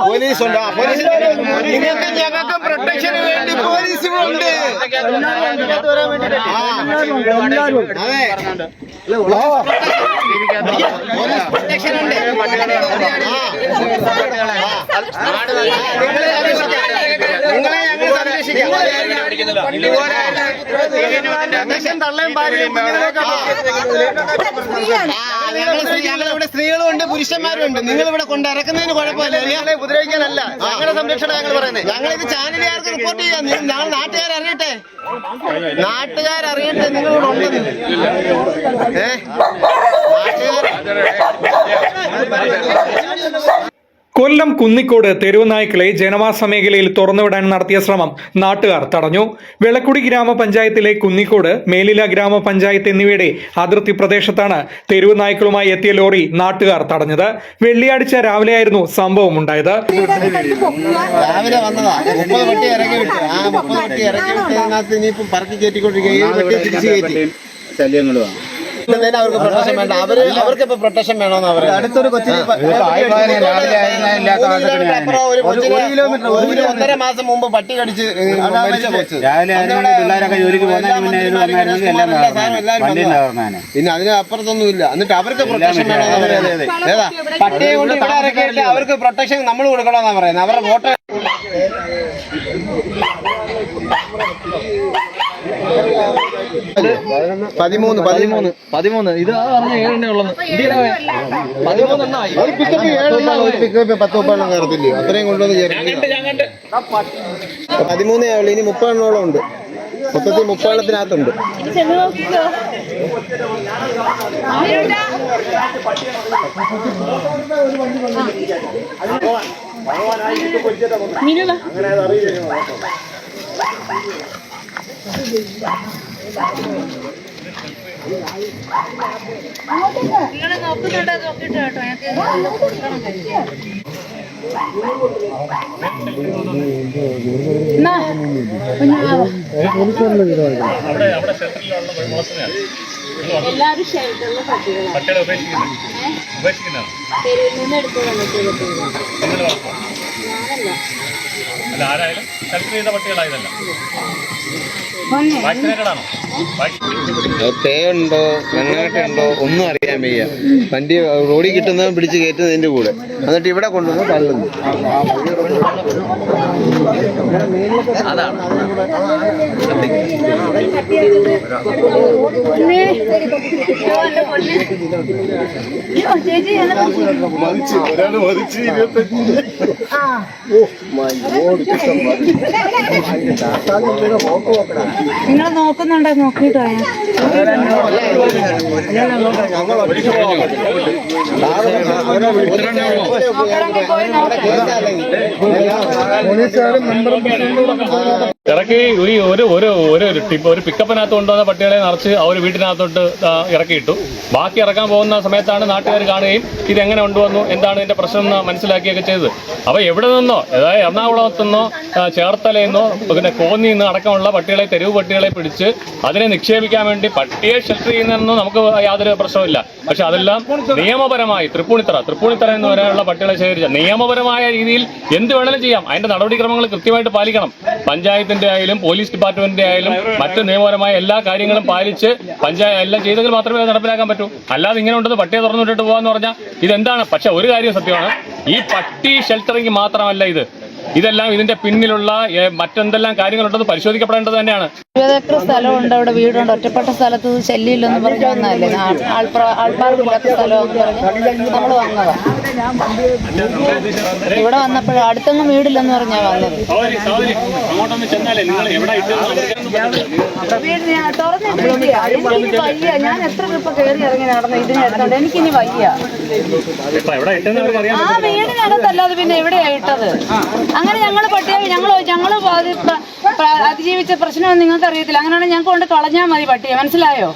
Police ഉണ്ട് നിങ്ങൾക്ക് ഞങ്ങൾക്ക് പ്രൊട്ടക്ഷന് വേണ്ടി പോലീസും ഉണ്ട്. അതെ. പോലീസ് പ്രൊട്ടക്ഷൻ ഉണ്ട്. നിങ്ങളെ ഞങ്ങൾ സംരക്ഷിക്കാം. പ്രൊട്ടക്ഷൻ തള്ളയും ഭാര്യയും ഞങ്ങളിവിടെ സ്ത്രീകളും ഉണ്ട് പുരുഷന്മാരും ഉണ്ട് നിങ്ങൾ ഇവിടെ കൊണ്ട് ഇറക്കുന്നതിന് കുഴപ്പമില്ല. ഉപദ്രവിക്കാനല്ല. ഞങ്ങളുടെ സംരക്ഷണം ഞങ്ങൾ പറയുന്നത് ഞങ്ങൾ ഇത് ചാനലുകാർക്ക് റിപ്പോർട്ട് ചെയ്യാം. ഞങ്ങൾ നാട്ടുകാർ അറിയട്ടെ. നാട്ടുകാർ അറിയട്ടെ. നിങ്ങൾ ഇവിടെ ഉണ്ടെന്ന് ഏ? നാട്ടുകാർ കൊല്ലം കുന്നിക്കോട് തെരുവുനായ്ക്കളെ ജനവാസ മേഖലയിൽ തുറന്നുവിടാൻ നടത്തിയ ശ്രമം നാട്ടുകാർ തടഞ്ഞു. വെളക്കുടി ഗ്രാമപഞ്ചായത്തിലെ കുന്നിക്കോട് മേലില ഗ്രാമപഞ്ചായത്ത് എന്നിവയുടെ അതിർത്തി പ്രദേശത്താണ് തെരുവുനായ്ക്കളുമായി എത്തിയ ലോറി നാട്ടുകാർ തടഞ്ഞത്. വെള്ളിയാഴ്ച രാവിലെയായിരുന്നു സംഭവം ഉണ്ടായത്. രാവിലെ വന്നതാ. മുപ്പത് ഇറക്കി വിട്ടു. ആ മുപ്പത് പട്ടി ഇറങ്ങി വിട്ടതിനകത്ത് ഇനിയിപ്പം പറക്കി ശല്യങ്ങളുമാണ് ഇന്നലെ അവർക്ക് പ്രൊട്ടക്ഷൻ വേണ്ട. അവർ അവർക്ക് ഇപ്പൊ പ്രൊട്ടക്ഷൻ വേണമെന്ന് അവർ അടുത്തൊരു കൊച്ചിന് ഒന്നര മാസം മുമ്പ് പട്ടി കടിച്ച് മരിച്ച കൊച്ച് പിള്ളേരൊക്കെ ജോലിക്ക് പിന്നെ അതിന് അപ്പുറത്തൊന്നും ഇല്ല എന്നിട്ട് അവർക്ക് പ്രൊട്ടക്ഷൻ വേണമെന്ന് ഏതാ? പട്ടിയെ കൊണ്ട് ഇവിടെ ഇറക്കിയിട്ട് അവർക്ക് പ്രൊട്ടക്ഷൻ നമ്മൾ കൊടുക്കണമെന്നാണ് പറയുന്നത്. അവരുടെ വോട്ട് പതിമൂന്ന് പതിമൂന്ന്. പതിമൂന്ന്. ഇത് പറഞ്ഞ ഏഴെണ്ണേ ഉള്ളത് പതിമൂന്നെണ്ണമായി ഒരു പിക്കപ്പ് ഏഴെണ്ണം ഒരു പിക്കപ്പ് പത്ത് മുപ്പെണ്ണം കയറത്തില്ലയോ അത്രയും കൊണ്ടുവന്ന് കയറി. പതിമൂന്നേ ഉള്ളു. ഇനി മുപ്പതെണ്ണോളം ഉണ്ട്. മൊത്തത്തിൽ മുപ്പെണ്ണത്തിനകത്തുണ്ട് നോക്കുന്നുണ്ടോ നോക്കിട്ടോ അല്ല ആരായാലും ഷെൽട്ടർ ചെയ്ത പട്ടികളായതല്ല വാക്സിനേറ്റഡ് വെങ്ങാട്ടുണ്ടോ ഒന്നും അറിയാൻ വയ്യ. വണ്ടി റോഡിൽ കിട്ടുന്നതും പിടിച്ച് കയറ്റുന്നതിന്റെ കൂടെ. എന്നിട്ട് ഇവിടെ കൊണ്ടുവന്ന് തള്ളുന്നു. പൊന്നേ. ഗോഡ്. എന്റെ പൊന്നേ. നിങ്ങൾ നോക്കുന്നുണ്ടോ? നോക്കിട്ടോ ഇറക്കി ഈ ഒരു ഒരു ഒരു ടിപ്പ് ഒരു പിക്കപ്പിനകത്ത് കൊണ്ടുവന്ന പട്ടികളെ നിറച്ച് അവർ വീട്ടിനകത്തോട്ട് ഇറക്കിയിട്ടു. ബാക്കി ഇറക്കാൻ പോകുന്ന സമയത്താണ് നാട്ടുകാർ കാണുകയും ഇതെങ്ങനെ കൊണ്ടുവന്നു എന്താണ് ഇതിന്റെ പ്രശ്നം എന്ന് മനസ്സിലാക്കിയൊക്കെ ചെയ്തത്. അപ്പോൾ എവിടെ നിന്നോ അതായത് എറണാകുളത്തു നിന്നോ ചേർത്തലയെന്നോ പിന്നെ കോന്നിയിൽ നിന്ന് അടക്കമുള്ള പട്ടികളെ തെരുവ് പട്ടികളെ പിടിച്ച് അതിനെ നിക്ഷേപിക്കാൻ വേണ്ടി പട്ടിയെ ഷെൽട്ടർ ചെയ്യുന്നതെന്നോ നമുക്ക് യാതൊരു പ്രശ്നമില്ല പക്ഷെ അതെല്ലാം നിയമപരമായി തൃപ്പൂണിത്തറ തൃപ്പൂണിത്തറ എന്ന് പറയാനുള്ള പട്ടികളെ ശേഖരിച്ച നിയമപരമായ രീതിയിൽ എന്ത് വേണമെങ്കിലും ചെയ്യാം. അതിന്റെ നടപടിക്രമങ്ങൾ കൃത്യമായിട്ട് പാലിക്കണം. പഞ്ചായത്തിന്റെ ആയാലും പോലീസ് ഡിപ്പാർട്ട്മെന്റിന്റെ ആയാലും മറ്റ് നിയമപരമായ എല്ലാ കാര്യങ്ങളും പാലിച്ച് പഞ്ചായത്ത് എല്ലാം ചെയ്തെങ്കിൽ മാത്രമേ നടപ്പിലാക്കാൻ പറ്റൂ. അല്ലാതെ ഇങ്ങനെ ഉണ്ടെന്ന് പട്ടിയെ തുറന്നു വിട്ടിട്ട് പോകാന്ന് പറഞ്ഞാൽ ഇതെന്താണ്? പക്ഷെ ഒരു കാര്യം സത്യമാണ്. ഈ പട്ടി ഷെൽട്ടറിംഗ് മാത്രമല്ല ഇത്. ഇതെല്ലാം ഇതിന്റെ പിന്നിലുള്ള മറ്റെന്തെല്ലാം കാര്യങ്ങളുണ്ടെന്ന് പരിശോധിക്കപ്പെടേണ്ടത് തന്നെയാണ്. സ്ഥലമുണ്ട് അവിടെ വീടുണ്ട്. ഒറ്റപ്പെട്ട സ്ഥലത്ത് ശല്യമില്ലെന്ന് പറഞ്ഞു ആൾപ്പാർക്കില്ലാത്ത സ്ഥലം ഇവിടെ വന്നപ്പോഴും അടുത്തൊന്നും വീടില്ലെന്ന് പറഞ്ഞാ വന്നത്. വയ്യ. ഞാൻ എത്ര ഇപ്പൊ കയറി ഇറങ്ങി നടന്നു ഇതിനെ എടുത്തോണ്ട് എനിക്കിനി വയ്യ. ആ വീടിനകത്തല്ലാതെ പിന്നെ എവിടെയാ ഇട്ടത്? അങ്ങനെ ഞങ്ങൾ പട്ടിയെ ഞങ്ങൾ ഞങ്ങൾ അതിജീവിച്ച പ്രശ്നം നിങ്ങൾക്ക് അറിയത്തില്ല അങ്ങനെയാണെങ്കിൽ ഞങ്ങൾക്ക് കൊണ്ട് കളഞ്ഞാൽ മതി പട്ടിയെ. മനസ്സിലായോ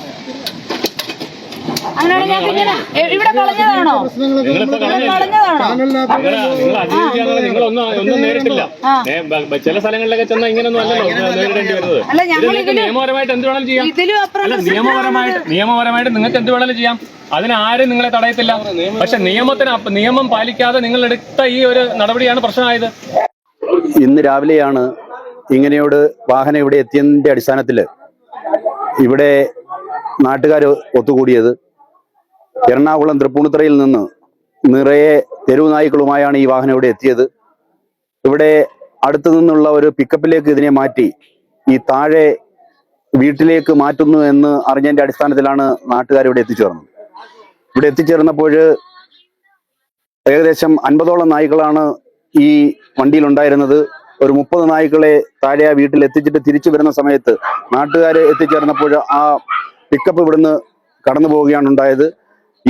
അങ്ങനെയാണെങ്കിൽ ഞങ്ങൾക്ക് ഇങ്ങനെ എ- ഇവിടെ കളഞ്ഞതാണോ നിങ്ങളിപ്പോ ഇവിടെ കളഞ്ഞില്ലേ? കളഞ്ഞതാണോ നിങ്ങൾ നിങ്ങൾ അതിജീവിക്കാനുള്ള നിങ്ങളൊന്നും ഒന്നും നേരിട്ടില്ല. ഏ, ബ- ബ- ചില സ്ഥലങ്ങളിലൊക്കെ ചെന്നാൽ ഇങ്ങനൊന്നും അല്ലല്ലോ നേരിടേണ്ടി വരുന്നത്. നിയമപരമായിട്ട് എന്ത് വേണമെങ്കിലും ചെയ്യാം. ഇതിലും അപ്പുറം അല്ല നിയമപരമായിട്ട് നിയമപരമായിട്ട് നിങ്ങൾക്ക് എന്ത് വേണമെങ്കിലും ചെയ്യാം. അതിന് ആരും നിങ്ങളെ തടയത്തില്ല. പക്ഷെ നിയമത്തിന് നിയമം പാലിക്കാതെ നിങ്ങൾ എടുത്ത ഈ ഒരു നടപടിയാണ് പ്രശ്നമായത്. ഇന്ന് രാവിലെയാണ് ഇങ്ങനെയോട് വാഹനം ഇവിടെ എത്തിയതിന്റെ അടിസ്ഥാനത്തിൽ ഇവിടെ നാട്ടുകാർ ഒത്തുകൂടിയത്. എറണാകുളം തൃപ്പൂണിത്തറയിൽ നിന്ന് നിറയെ തെരുവ് നായ്ക്കളുമായാണ് ഈ വാഹനം ഇവിടെ എത്തിയത്. ഇവിടെ അടുത്തു നിന്നുള്ള ഒരു പിക്കപ്പിലേക്ക് ഇതിനെ മാറ്റി ഈ താഴെ വീട്ടിലേക്ക് മാറ്റുന്നു എന്ന് അറിഞ്ഞതിന്റെ അടിസ്ഥാനത്തിലാണ് നാട്ടുകാർ ഇവിടെ എത്തിച്ചേർന്നത്. ഇവിടെ എത്തിച്ചേർന്നപ്പോൾ ഏകദേശം അൻപതോളം നായ്ക്കളാണ് ഈ വണ്ടിയിൽ ഉണ്ടായിരുന്നത് ഒരു മുപ്പത് നായ്ക്കളെ താഴെ ആ വീട്ടിൽ എത്തിച്ചിട്ട് തിരിച്ചു വരുന്ന സമയത്ത് നാട്ടുകാർ എത്തിച്ചേർന്നപ്പോൾ ആ പിക്കപ്പ് ഇവിടുന്ന് കടന്നു പോവുകയാണ് ഉണ്ടായത്.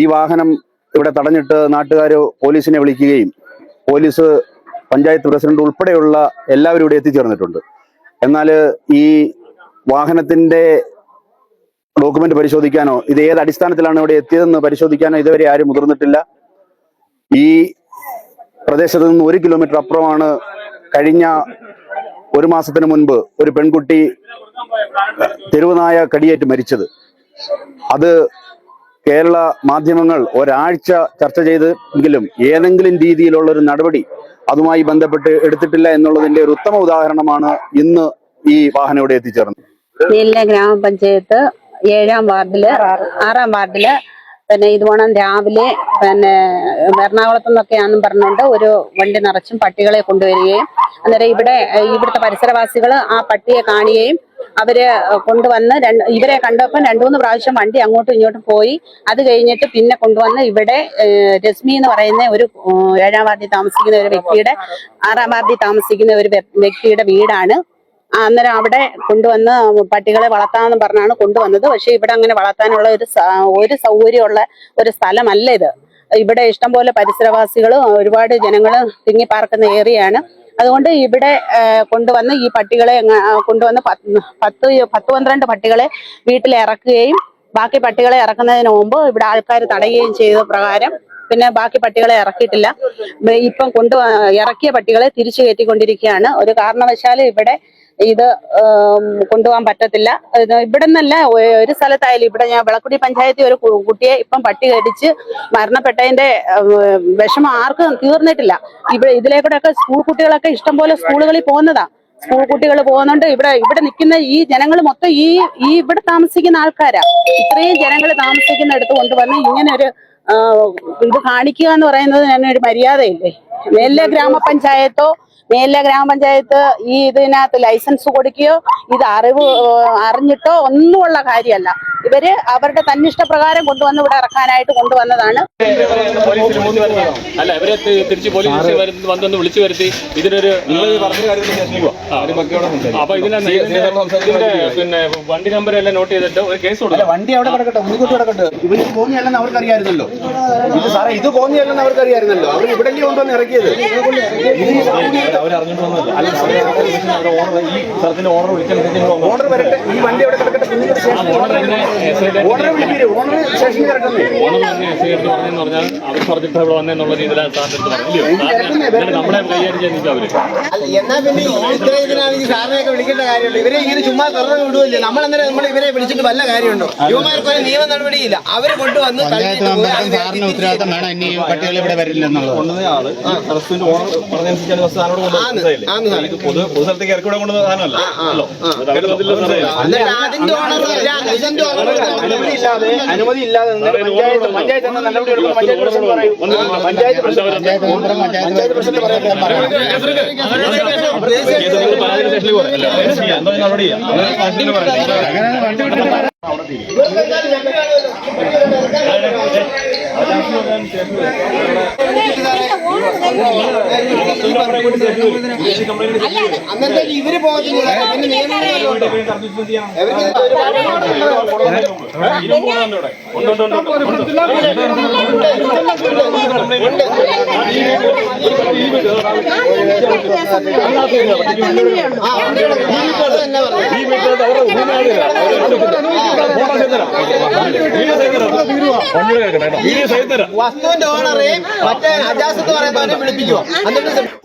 ഈ വാഹനം ഇവിടെ തടഞ്ഞിട്ട് നാട്ടുകാർ പോലീസിനെ വിളിക്കുകയും പോലീസ് പഞ്ചായത്ത് പ്രസിഡന്റ് ഉൾപ്പെടെയുള്ള എല്ലാവരും ഇവിടെ എത്തിച്ചേർന്നിട്ടുണ്ട്. എന്നാൽ ഈ വാഹനത്തിന്റെ ഡോക്യുമെന്റ് പരിശോധിക്കാനോ ഇത് ഏത് അടിസ്ഥാനത്തിലാണ് ഇവിടെ എത്തിയതെന്ന് പരിശോധിക്കാനോ ഇതുവരെ ആരും മുതിർന്നിട്ടില്ല. ഈ പ്രദേശത്ത് നിന്ന് ഒരു കിലോമീറ്റർ അപ്പുറമാണ് കഴിഞ്ഞ ഒരു മാസത്തിന് മുൻപ് ഒരു പെൺകുട്ടി തെരുവുനായ കടിയേറ്റ് മരിച്ചത്. അത് കേരള മാധ്യമങ്ങൾ ഒരാഴ്ച ചർച്ച ചെയ്തെങ്കിലും ഏതെങ്കിലും രീതിയിലുള്ള ഒരു നടപടി അതുമായി ബന്ധപ്പെട്ട് എടുത്തിട്ടില്ല എന്നുള്ളതിന്റെ ഒരു ഉത്തമ ഉദാഹരണമാണ് ഇന്ന് ഈ വാഹനം ഇവിടെ എത്തിച്ചേർന്നത്. നെല്ല ഗ്രാമപഞ്ചായത്ത് ഏഴാം വാർഡിൽ ആറാം വാർഡിൽ പിന്നെ ഇതുവണം രാവിലെ പിന്നെ എറണാകുളത്തു നിന്നൊക്കെയാണെന്നും പറഞ്ഞുകൊണ്ട് ഒരു വണ്ടി നിറച്ചും പട്ടികളെ കൊണ്ടുവരികയും അന്നേരം ഇവിടെ ഇവിടുത്തെ പരിസരവാസികൾ ആ പട്ടിയെ കാണുകയും അവർ കൊണ്ടുവന്ന് ഇവരെ കണ്ടപ്പോൾ രണ്ടു മൂന്ന് പ്രാവശ്യം വണ്ടി അങ്ങോട്ടും ഇങ്ങോട്ടും പോയി. അത് കഴിഞ്ഞിട്ട് പിന്നെ കൊണ്ടുവന്ന് ഇവിടെ രശ്മി എന്ന് പറയുന്ന ഒരു ഏഴാം വാർഡിൽ താമസിക്കുന്ന ഒരു വ്യക്തിയുടെ ആറാം വാർഡിൽ താമസിക്കുന്ന ഒരു വ്യക്തിയുടെ വീടാണ്. അന്നേരം അവിടെ കൊണ്ടുവന്ന് പട്ടികളെ വളർത്താമെന്ന് പറഞ്ഞാണ് കൊണ്ടുവന്നത്. പക്ഷെ ഇവിടെ അങ്ങനെ വളർത്താനുള്ള ഒരു ഒരു സൗകര്യമുള്ള ഒരു സ്ഥലമല്ല ഇത്. ഇവിടെ ഇഷ്ടംപോലെ പരിസരവാസികളും ഒരുപാട് ജനങ്ങൾ തിങ്ങി പാർക്കുന്ന ഏരിയയാണ് അതുകൊണ്ട് ഇവിടെ കൊണ്ടുവന്ന് ഈ പട്ടികളെ കൊണ്ടുവന്ന് പത്ത് പത്ത് പന്ത്രണ്ട് പട്ടികളെ വീട്ടിൽ ഇറക്കുകയും ബാക്കി പട്ടികളെ ഇറക്കുന്നതിന് മുമ്പ് ഇവിടെ ആൾക്കാർ തടയുകയും ചെയ്ത പ്രകാരം പിന്നെ ബാക്കി പട്ടികളെ ഇറക്കിയിട്ടില്ല. ഇപ്പം കൊണ്ടു ഇറക്കിയ പട്ടികളെ തിരിച്ചു കയറ്റിക്കൊണ്ടിരിക്കുകയാണ്. ഒരു കാരണവശാലും ഇവിടെ ഇത് കൊണ്ടുപോകാൻ പറ്റത്തില്ല. ഇവിടെ നിന്നല്ല ഒരു സ്ഥലത്തായാലും ഇവിടെ ഞാൻ വിളക്കുടി പഞ്ചായത്തിൽ ഒരു കുട്ടിയെ ഇപ്പം പട്ടി കടിച്ച് മരണപ്പെട്ടതിന്റെ വിഷമം ആർക്കും തീർന്നിട്ടില്ല. ഇവിടെ ഇതിലേക്കൂടെയൊക്കെ സ്കൂൾ കുട്ടികളൊക്കെ ഇഷ്ടംപോലെ സ്കൂളുകളിൽ പോകുന്നതാ. സ്കൂൾ കുട്ടികൾ പോകുന്നുണ്ട്. ഇവിടെ ഇവിടെ നിൽക്കുന്ന ഈ ജനങ്ങൾ മൊത്തം ഈ ഈ ഇവിടെ താമസിക്കുന്ന ആൾക്കാരാ. ഇത്രയും ജനങ്ങൾ താമസിക്കുന്നിടത്ത് കൊണ്ടുവന്ന് ഇങ്ങനെ ഒരു ഇത് കാണിക്കുക എന്ന് പറയുന്നത് തന്നെ ഒരു മര്യാദയില്ലേ? എല്ലാ ഗ്രാമപഞ്ചായത്തോ മേലെ ഗ്രാമപഞ്ചായത്ത് ഈ ഇതിനകത്ത് ലൈസൻസ് കൊടുക്കുകയോ ഇത് അറിവ് അറിഞ്ഞിട്ടോ ഒന്നുമുള്ള കാര്യമല്ല. ഇവർ അവരുടെ തന്നിഷ്ടപ്രകാരം കൊണ്ടുവന്ന് ഇവിടെ ഇറക്കാനായിട്ട് കൊണ്ടുവന്നതാണ്. അല്ല ഇവരെ തി- തിരിച്ച് പോലീസ് സ്റ്റേഷനിൽ വരുന്ന- വന്നൊന്ന് വിളിച്ചു വരുത്തി. ഇതിനൊരു. അപ്പൊ ഇതിന്റെ പിന്നെ വണ്ടി നമ്പർ എല്ലാം നോട്ട് ചെയ്തിട്ട് ഒരു കേസ് കൊടുക്കാം. വണ്ടി അവിടെ കിടക്കട്ടെ മുൻകൂട്ടി കിടക്കട്ടെ. ഇവർ കോന്നിയല്ലെന്ന് അവർക്കറിയായിരുന്നല്ലോ. ഇത് സാറേ ഇത് കോന്നിയല്ലെന്ന് അവർക്കറിയായിരുന്നല്ലോ. അവർ ഇവിടെ കൊണ്ടുവന്ന് ഇറക്കിയത്? ഓർഡർ വരട്ടെ ഈ സ്ഥലത്തിന്റെ കിടക്കട്ടെ ഓർഡർ വിളിപ്പിര് ഓർഡർ വരട്ടെ. ഈ വണ്ടി അവിടെ എടുത്ത് പറഞ്ഞെന്ന് പറഞ്ഞാൽ അവർ പറഞ്ഞിട്ട് ഇവിടെ വന്നെന്നുള്ള രീതിയിലാണ് സാറിന്റെ അടുത്ത് പറഞ്ഞില്ലയോ സാറിന് എന്നിട്ട് നമ്മളെ കൈകാര്യം അവർ എന്നാ പിന്നെ ഇത്ര ഇതിനാണെങ്കിൽ സാറിനെയൊക്കെ വിളിക്കേണ്ട കാര്യമുള്ളൂ ഇവരെ ഇങ്ങനെ ചുമ്മാ തുറന്നു വിടുവല്ലേ നമ്മൾ അന്നേരം നമ്മൾ ഇവരെ വിളിച്ചിട്ട് വല്ല കാര്യമുണ്ടോ യുവമാർക്ക് ഒരു നിയമ നടപടിയില്ല അവർ കൊണ്ടുവന്ന് സാറിന് ഉത്തരവാദിത്തം വേണം ഇനി ഈ പട്ടികൾ ഇവിടെ വരില്ലെന്നുള്ളത് ആന്ന് സാറേ. പൊതുസ്ഥലത്തേക്ക് ഇറക്കി വിടാൻ കൊണ്ടുവന്ന സാധനമല്ലോ അതിന്റെ ഓണർ അനുമതി ഇല്ലാതെ അനുമതി ഇല്ലാതെ പഞ്ചായത്ത് പഞ്ചായത്ത് എന്ന നടപടി എടുക്കുമ്പോൾ പഞ്ചായത്ത് പ്രസിഡന്റ് പറയും പഞ്ചായത്ത് പഞ്ചായത്ത് പ്രസിഡന്റ് പറയും. പരാതി സ്റ്റേഷനിൽ പോകാം എന്തോ നടപടി ചെയ്യാം അങ്ങനെ സ്റ്റേഷനിൽ പറയാം അങ്ങനെ വണ്ടി വിട്ടിട്ട് അന്നത്തെ ഇവർ പോകത്തില്ല പിന്നെ നിയമം ആ, തന്നെ പറഞ്ഞത്.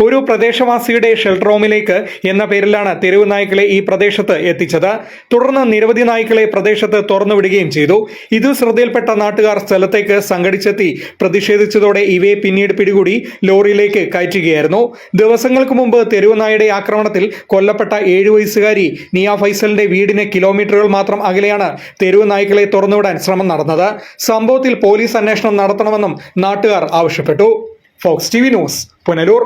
ഒരു പ്രദേശവാസിയുടെ ഷെൽട്രോമിലേക്ക് എന്ന പേരിലാണ് തെരുവ് നായ്ക്കളെ ഈ പ്രദേശത്ത് എത്തിച്ചത്. തുടർന്ന് നിരവധി നായ്ക്കളെ പ്രദേശത്ത് തുറന്നുവിടുകയും ചെയ്തു. ഇത് ശ്രദ്ധയിൽപ്പെട്ട നാട്ടുകാർ സ്ഥലത്തേക്ക് സംഘടിച്ചെത്തി പ്രതിഷേധിച്ചതോടെ ഇവയെ പിന്നീട് പിടികൂടി ലോറിയിലേക്ക് കയറ്റുകയായിരുന്നു. ദിവസങ്ങൾക്ക് മുമ്പ് തെരുവ് നായയുടെ ആക്രമണത്തിൽ കൊല്ലപ്പെട്ട ഏഴു വയസ്സുകാരി നിയ ഫൈസലിന്റെ വീടിന് കിലോമീറ്ററുകൾ മാത്രം അകലെയാണ് തെരുവ് നായ്ക്കളെ തുറന്നുവിടാൻ ശ്രമം നടന്നത്. സംഭവത്തിൽ പോലീസ് അന്വേഷണം നടത്തണമെന്നും നാട്ടുകാർ ആവശ്യപ്പെട്ടു. Fox T news Punalur.